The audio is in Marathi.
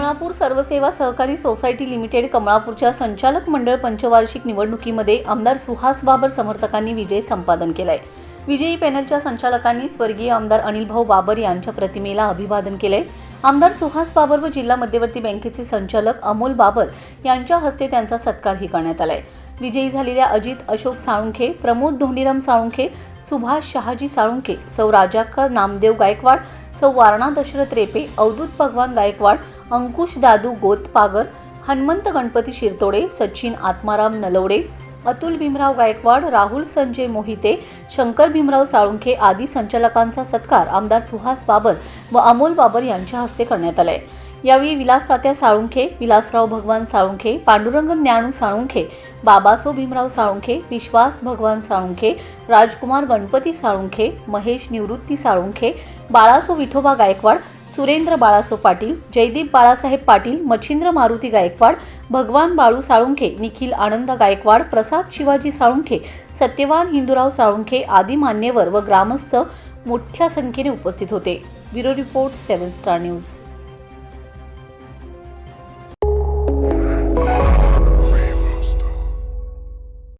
कमळापूर सर्वसेवा सहकारी सोसायटी लिमिटेड कमळापूरच्या संचालक मंडळ पंचवार्षिक निवडणुकीमध्ये आमदार सुहास बाबर समर्थकांनी विजय संपादन केलाय. विजयी पॅनलच्या संचालकांनी स्वर्गीय आमदार अनिल भाऊ बाबर यांच्या प्रतिमेला अभिवादन केलंय. आमदार सुहास बाबर व जिल्हा मध्यवर्ती बँकेचे संचालक अमोल बाबर यांच्या हस्ते त्यांचा सत्कारही करण्यात आलाय. विजयी झालेल्या अजित अशोक साळुंखे प्रमोद धोंडीराम साळुंखे सुभाष शहाजी साळुंखे सौ राजाक्का नामदेव गायकवाड सौ वारणा दशरथ रेपे अवधूत भगवान गायकवाड अंकुश दादू गोतपागर हनुमंत गणपती शिरतोडे सचिन आत्माराम नलवडे अतुल भीमराव गायकवाड राहुल संजय मोहिते शंकर भीमराव साळुंखे आदी संचालकांचा सत्कार आमदार सुहास बाबर व अमोल बाबर यांच्या हस्ते करण्यात आलाय. यावेळी विलास तात्या साळुंखे विलासराव भगवान साळुंखे पांडुरंग ज्ञानू साळुंखे बाबासो भीमराव साळुंखे विश्वास भगवान साळुंखे राजकुमार गणपती साळुंखे महेश निवृत्ती साळुंखे बाळासो विठोबा गायकवाड सुरेंद्र बाळासो पाटील जयदीप बाळासाहेब पाटील मच्छिंद्र मारुती गायकवाड भगवान बाळू साळुंखे निखिल आनंद गायकवाड प्रसाद शिवाजी साळुंखे सत्यवान हिंदूराव साळुंखे आदी मान्यवर व ग्रामस्थ मोठ्या संख्येने उपस्थित होते. Bureau report seven star news.